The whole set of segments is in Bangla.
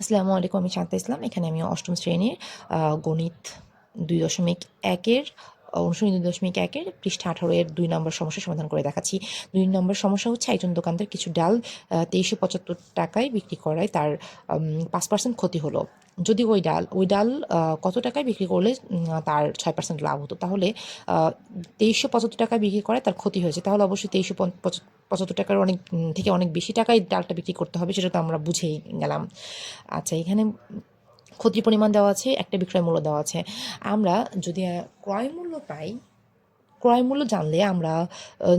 আসসালামু আলাইকুম আমি শান্তা ইসলাম। এখানে আমি অষ্টম শ্রেণির গণিত দুই দশমিক একের অনুশীলনী দুই দশমিক একের পৃষ্ঠা আঠারো এর দুই নম্বর সমস্যা সমাধান করে দেখাচ্ছি। দুই নম্বর সমস্যা হচ্ছে একজন দোকানদার কিছু ডাল তেইশশো পঁচাত্তর টাকায় বিক্রি করায়, তার পাঁচ পার্সেন্ট ক্ষতি হলো। যদি ওই ডাল ওই ডাল কত টাকায় বিক্রি করলে তার ছয় পার্সেন্ট লাভ হতো? তাহলে তেইশশো পঁচাত্তর টাকায় বিক্রি করায় তার ক্ষতি হয়েছে। তাহলে অবশ্যই তেইশশো পঁচাত্তর টাকার অনেক থেকে অনেক বেশি টাকায় ডালটা বিক্রি করতে হবে, সেটা তো আমরা বুঝেই গেলাম। আচ্ছা এখানে ক্ষতির পরিমাণ দেওয়া আছে, একটা বিক্রয় মূল্য দেওয়া আছে। আমরা যদি ক্রয় মূল্য পাই, ক্রয় মূল্য জানলে আমরা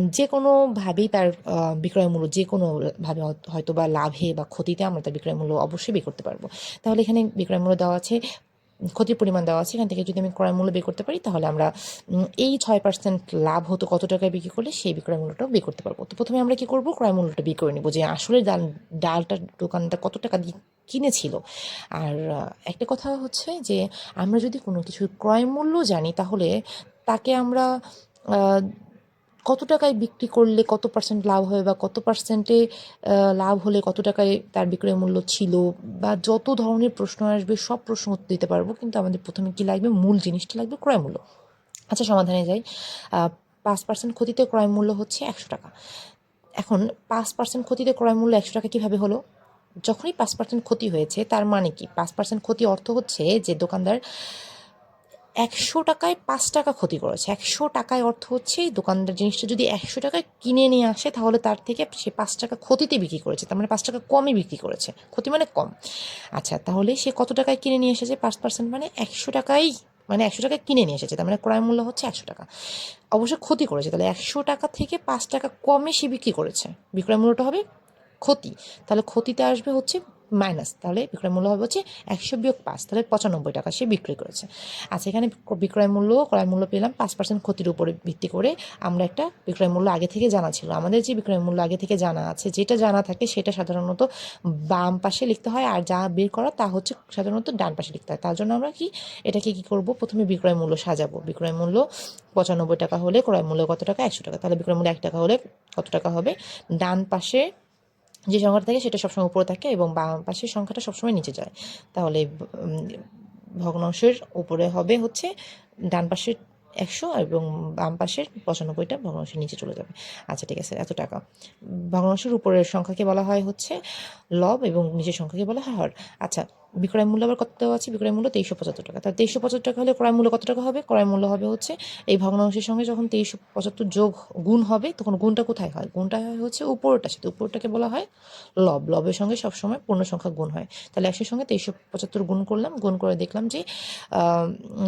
যে কোনোভাবেই তার বিক্রয় মূল্য, যে কোনোভাবে হয়তো- বা লাভে বা ক্ষতিতে আমরা তার বিক্রয় মূল্য অবশ্যই বের করতে পারব। তাহলে এখানে বিক্রয় মূল্য দেওয়া আছে, ক্ষতির পরিমাণ দেওয়া আছে, এখান থেকে যদি আমি ক্রয় মূল্য বের করতে পারি, তাহলে আমরা এই ছয় পার্সেন্ট লাভ হতো কত টাকায় বিক্রি করলে, সেই বিক্রয় মূল্যটাও বের করতে পারব। তো প্রথমে আমরা কী করব? ক্রয় মূল্যটা বের করে নিব যে আসলে ডাল, ডালটা, দোকানটা কত টাকা দিয়ে কিনেছিল। আর একটা কথা হচ্ছে যে, আমরা যদি কোনো কিছুর ক্রয় মূল্য জানি, তাহলে তাকে আমরা কত টাকায় বিক্রি করলে কত পার্সেন্ট লাভ হবে বা কত পার্সেন্টে লাভ হলে কত টাকায় তার বিক্রয় মূল্য ছিল বা যত ধরনের প্রশ্ন আসবে সব প্রশ্ন উত্তর দিতে পারব, কিন্তু আমাদের প্রথমে কি লাগবে? মূল জিনিসটা লাগবে ক্রয় মূল্য। আচ্ছা সমাধানে যাই। পাঁচ পার্সেন্ট ক্ষতিতে ক্রয় মূল্য হচ্ছে একশো টাকা। এখন পাঁচ পার্সেন্ট ক্ষতিতে ক্রয় মূল্য একশো টাকা কীভাবে হলো? যখনই পাঁচ পার্সেন্ট ক্ষতি হয়েছে, তার মানে কি? পাঁচ পার্সেন্ট ক্ষতি অর্থ হচ্ছে যে দোকানদার একশো টাকায় পাঁচ টাকা ক্ষতি করেছে। একশো টাকায় অর্থ হচ্ছে দোকানদার জিনিসটা যদি একশো টাকায় কিনে নিয়ে আসে, তাহলে তার থেকে সে পাঁচ টাকা ক্ষতিতে বিক্রি করেছে। তার মানে পাঁচ টাকা কমে বিক্রি করেছে। ক্ষতি মানে কম। আচ্ছা তাহলে সে কত টাকায় কিনে নিয়ে এসেছে? পাঁচ পার্সেন্ট মানে একশো টাকাই মানে একশো টাকায় কিনে নিয়ে এসেছে। তার মানে ক্রয় মূল্য হচ্ছে একশো টাকা। অবশ্য ক্ষতি করেছে। তাহলে একশো টাকা থেকে পাঁচ টাকা কমে সে বিক্রি করেছে। বিক্রয় মূল্যটা হবে ক্ষতি। তাহলে ক্ষতিতে আসবে হচ্ছে মাইনাস তাহলে বিক্রয় মূল্য হবে হচ্ছে একশো বিয়োগ পাঁচ। তাহলে পঁচানব্বই টাকা সে বিক্রি করেছে। আচ্ছা এখানে বিক্রয় মূল্য, ক্রয় মূল্য পেলাম পাঁচ পার্সেন্ট ক্ষতির উপরে ভিত্তি করে আমরা একটা বিক্রয় মূল্য আগে থেকে জানা ছিল। আমাদের যে বিক্রয় মূল্য আগে থেকে জানা আছে, যেটা জানা থাকে সেটা সাধারণত বাম পাশে লিখতে হয় আর যা বের করা তা হচ্ছে সাধারণত ডান পাশে লিখতে হয়। তার জন্য আমরা কি, এটাকে কি করব? প্রথমে বিক্রয় মূল্য সাজাবো। বিক্রয় মূল্য পঁচানব্বই টাকা হলে, ক্রয় মূল্য কত টাকা? একশো টাকা। তাহলে বিক্রয় মূল্য এক টাকা হলে কত টাকা হবে? ডান পাশে যে সংখ্যাটা থাকে সেটা সবসময় উপরে থাকে এবং বাম পাশের সংখ্যাটা সবসময় নিচে যায়। তাহলে ভগ্নাংশের উপরে হবে হচ্ছে ডান পাশের একশো এবং বাম পাশের পঁচানব্বইটা ভগ্নাংশের নিচে চলে যাবে। আচ্ছা ঠিক আছে, এত টাকা। ভগ্নাংশের উপরের সংখ্যাকে বলা হয় হচ্ছে লব এবং নিচের সংখ্যাকে বলা হয় হর। আচ্ছা বিক্রয় মূল্য আবার কত দেওয়া আছে? বিক্রয় মূল্য তেইশশো পঁচাত্তর টাকা। তাহলে তেইশশো পঁচাত্তর টাকা হলে ক্রয় মূল্য কত টাকা হবে? ক্রয় মূল্য হবে হচ্ছে এই ভগ্নাংশের সঙ্গে যখন তেইশশো পঁচাত্তর যোগ গুণ হবে, তখন গুণটা কোথায় হয়? গুণটা হয় হচ্ছে উপরটার সাথে। উপরটাকে বলা হয় লব। লবের সঙ্গে সবসময় পূর্ণ সংখ্যা গুণ হয়। তাহলে একশোর সঙ্গে তেইশশো পঁচাত্তর গুণ করলাম। গুণ করে দেখলাম যে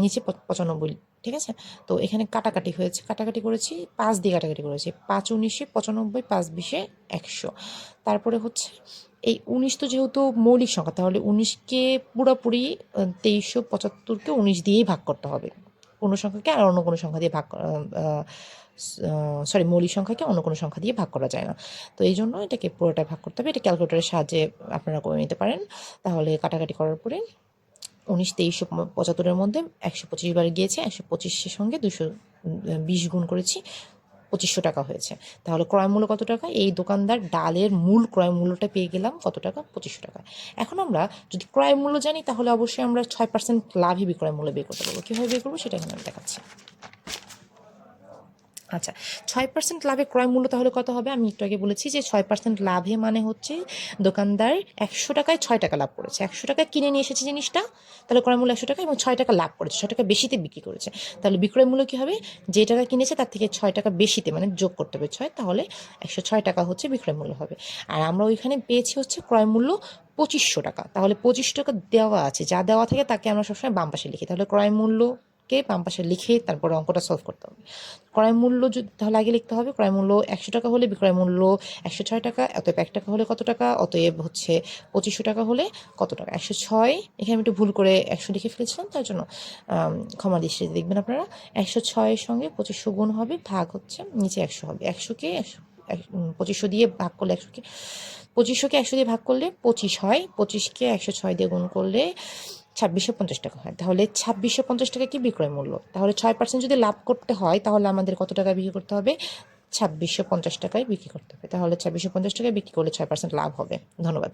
নিচে পঁচানব্বই, ঠিক আছে? তো এখানে কাটাকাটি হয়েছে। কাটাকাটি করেছি, পাঁচ দিয়ে কাটাকাটি করেছি। পাঁচ উনিশে পঁচানব্বই, পাঁচ বিশে একশো। তারপরে হচ্ছে এই উনিশ তো যেহেতু মৌলিক সংখ্যা, তাহলে উনিশকে পুরোপুরি তেইশশো পঁচাত্তরকে উনিশ দিয়েই ভাগ করতে হবে। কোনো সংখ্যাকে আর অন্য কোনো সংখ্যা দিয়ে ভাগ সরি মৌলিক সংখ্যাকে অন্য কোনো সংখ্যা দিয়ে ভাগ করা যায় না। তো এই জন্য এটাকে পুরোটা ভাগ করতে হবে। এটা ক্যালকুলেটরের সাহায্যে আপনারা করে নিতে পারেন। তাহলে কাটাকাটি করার পরে উনিশ, তেইশশো পঁচাত্তরের মধ্যে একশো পঁচিশ বার গিয়েছে, একশো পঁচিশের সঙ্গে দুশো বিশ গুণ করেছি। পঁচিশশো টাকা হয়েছে। তাহলে ক্রয় মূল্য কত টাকা? এই দোকানদার ডালের মূল ক্রয় মূল্যটা পেয়ে গেলাম কত টাকা? পঁচিশশো টাকা। এখন আমরা যদি ক্রয় মূল্য জানি, তাহলে অবশ্যই আমরা ছয় পার্সেন্ট লাভই বিক্রয় মূল্য বের করতে পারব। কীভাবে বের করব? সেটা এখানে আমি দেখাচ্ছি। আচ্ছা ছয় পার্সেন্ট লাভে ক্রয় মূল্য তাহলে কত হবে? আমি একটু আগে বলেছি যে ছয় পার্সেন্ট লাভে মানে হচ্ছে দোকানদার একশো টাকায় ছয় টাকা লাভ করেছে। একশো টাকায় কিনে নিয়ে এসেছে জিনিসটা, তাহলে ক্রয় মূল্য একশো টাকা এবং ছয় টাকা লাভ করেছে। ছয় টাকা বেশিতে বিক্রি করেছে। তাহলে বিক্রয় মূল্য কী হবে? যে টাকা কিনেছে তার থেকে ছয় টাকা বেশিতে মানে যোগ করতে হবে ছয়, তাহলে একশো ছয় টাকা হচ্ছে বিক্রয় মূল্য হবে। আর আমরা ওইখানে পেয়েছি হচ্ছে ক্রয় মূল্য পঁচিশশো টাকা। তাহলে পঁচিশ টাকা দেওয়া আছে। যা দেওয়া থাকে তাকে আমরা সবসময় বাম পাশে লিখি। তাহলে ক্রয় মূল্যকে বাম পাশে লিখে তারপরে অঙ্কটা সলভ করতে হবে। ক্রয় মূল্য যদি তাহলে আগে লিখতে হবে, ক্রয় মূল্য একশো টাকা হলে, বিক্রয় মূল্য একশো ছয় টাকা, অতএব এক টাকা হলে কত টাকা, অতএব হচ্ছে পঁচিশশো টাকা হলে কত টাকা? একশো ছয়, এখানে আমি একটু ভুল করে একশো লিখে ফেলেছিলাম, তার জন্য ক্ষমা দৃষ্টিতে দেখবেন আপনারা। একশো ছয়ের সঙ্গে পঁচিশশো গুণ হবে, ভাগ হচ্ছে নিচে একশো হবে। একশোকে একশো পঁচিশশো দিয়ে ভাগ করলে একশোকে পঁচিশশোকে একশো দিয়ে ভাগ করলে পঁচিশ হয় পঁচিশকে একশো ছয় দিয়ে গুণ করলে ছাব্বিশশো পঞ্চাশ টাকা হয়। তাহলে ছাব্বিশশো পঞ্চাশ টাকা কি বিক্রয় মূল্য? তাহলে ছয় পার্সেন্ট যদি লাভ করতে হয়, তাহলে আমাদের কত টাকা বিক্রি করতে হবে? ছাব্বিশশো পঞ্চাশ টাকায় বিক্রি করতে হবে। তাহলে ছাব্বিশশো পঞ্চাশ টাকায় বিক্রি করলে ছয় পার্সেন্ট লাভ হবে। ধন্যবাদ।